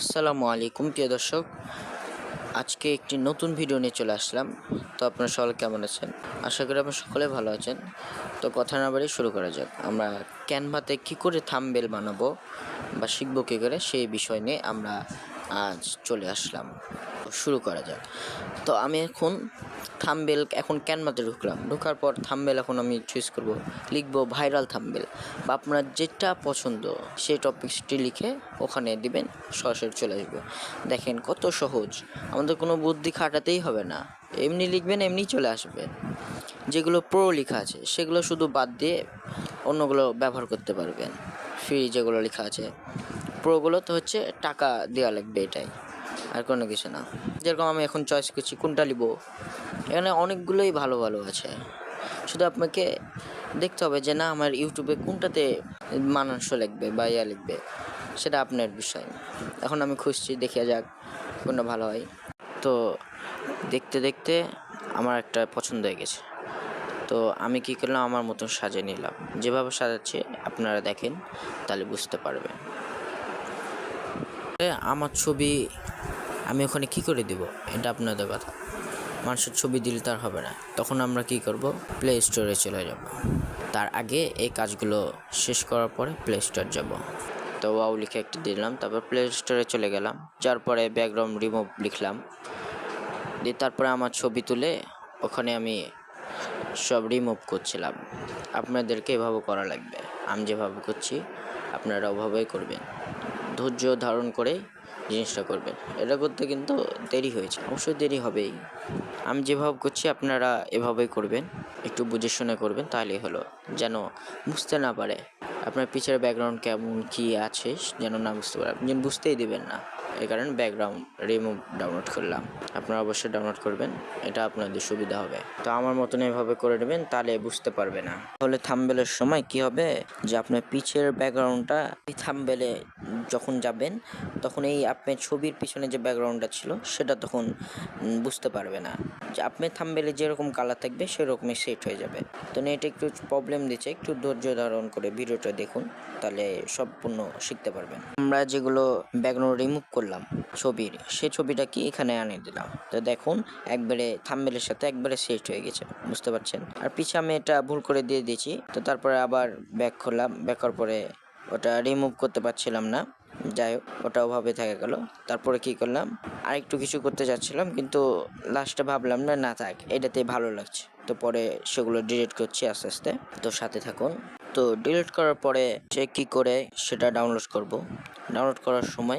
আসসালামু আলাইকুম, প্রিয় দর্শক। আজকে একটি নতুন ভিডিও নিয়ে চলে আসলাম। তো আপনারা সকলে কেমন আছেন? আশা করি আপনারা সকলে ভালো আছেন। তো কথা না বাড়ি শুরু করা যাক। আমরা ক্যানভাতে কি করে থামবেল বানাবো বা শিখব কী করে, সেই বিষয় নিয়ে আমরা আজ চলে আসলাম। শুরু করা যাক। তো আমি এখন থামবেল এখন ক্যানভাতে ঢুকলাম। ঢোকার পর থামবেল এখন আমি চুজ করব। লিখব ভাইরাল থামবেল। বা আপনার যেটা পছন্দ সেই টপিকসটি লিখে ওখানে দিবেন, সরাসরি চলে আসবে। দেখেন কত সহজ। আমাদের কোনো বুদ্ধি খাটাতেই হবে না। এমনি লিখবেন, এমনি চলে আসবে। যেগুলো প্রো লেখা আছে, সেগুলো শুধু বাদ দিয়ে অন্যগুলো ব্যবহার করতে পারবেন। ফ্রি যেগুলো লেখা আছে। প্রোগুলো তো হচ্ছে টাকা দেওয়া লাগবে এটাই। আর কোনো কিছু না। যেরকম আমি এখন চয়েস করছি কোনটা নিব। এখানে অনেকগুলোই ভালো ভালো আছে। শুধু আপনাকে দেখতে হবে যে না, আমার ইউটিউবে কোনটাতে মানানসই লিখবে বা ইয়া লিখবে সেটা আপনার বিষয়। এখন আমি খুঁজছি, দেখে যাক কোনটা ভালো হয়। তো দেখতে দেখতে আমার একটা পছন্দ হয়ে গেছে। তো আমি কী করলাম, আমার মতন সাজিয়ে নিলাম। যেভাবে সাজাচ্ছি আপনারা দেখেন, তাহলে বুঝতে পারবেন। আমার ছবি আমি ওখানে কি করে দেব? এটা আপনাদের কথা। মানুষের ছবি দিলে তার হবে না। তখন আমরা কি করব? প্লে স্টোরে চলে যাব। তার আগে এই কাজগুলো শেষ করার পরে প্লে স্টোর যাব। তো ওয়াও লিখে একটি দিলাম, তারপর প্লে স্টোরে চলে গেলাম। যার পরে ব্যাকগ্রাউন্ড রিমুভ লিখলাম। দিয়ে তারপরে আমার ছবি তুলে ওখানে আমি সব রিমুভ করছিলাম। আপনাদেরকে এভাবে করা লাগবে। আমি যেভাবে করছি, আপনারা ওভাবেই করবেন। ধৈর্য ধারণ করে জিনিসটা করবেন। এটা করতে কিন্তু দেরি হয়েছে। অবশ্যই দেরি হবেই। আমি যেভাবে করছি, আপনারা এভাবেই করবেন। একটু বুঝে শুনে করবেন, তাহলেই হলো। যেন বুঝতে না পারে। আপনার পিছের ব্যাকগ্রাউন্ড কেমন, কী আছে, যেন না বুঝতে পারে আপনি বুঝতেই দেবেন না। এই কারণে ব্যাকগ্রাউন্ড রিমুভ ডাউনলোড করলাম। আপনারা অবশ্যই ডাউনলোড করবেন, এটা আপনাদের সুবিধা হবে। তো আমার মতন এভাবে করে নেবেন, তাহলে বুঝতে পারবে না। তাহলে থাম্বেলের সময় কি হবে? যে আপনার পিছের ব্যাকগ্রাউন্ডটা থাম্বেলে যখন যাবেন, তখন এই আপনার ছবির পিছনে যে ব্যাকগ্রাউন্ডটা ছিল, সেটা তখন বুঝতে পারবে না। যে আপনার থাম্বেলে যেরকম কালার থাকবে, সেরকমই সেট হয়ে যাবে। তো এটা একটু প্রবলেম দিচ্ছে, একটু ধৈর্য ধারণ করে ভিডিওটা দেখুন, তাহলে সম্পূর্ণ শিখতে পারবেন। আমরা যেগুলো ব্যাকগ্রাউন্ড রিমুভ করলাম ছবির সেই ছবিটা কি এখানে আনিয়ে দিলাম। তো দেখুন, একবারে থাম্বেলের সাথে একবারে সেট হয়ে গেছে, বুঝতে পারছেন? আর পিছে আমি এটা ভুল করে দিয়ে দিয়েছি, তো তারপরে আবার ব্যাক করলাম ব্যাক করার পরে ওটা রিমুভ করতে পারছিলাম না। যাই হোক, ওটা ওভাবে থেকে গেল। তারপরে কি করলাম? আরেকটু কিছু করতে যাচ্ছিলাম, কিন্তু লাস্টে ভাবলাম না না থাক এটাতে ভালো লাগছে। তো পরে সেগুলো ডিলিট করছি আস্তে আস্তে। তো সাথে থাকুন। তো ডিলিট করার পরে সে কি করে সেটা ডাউনলোড করব। ডাউনলোড করার সময়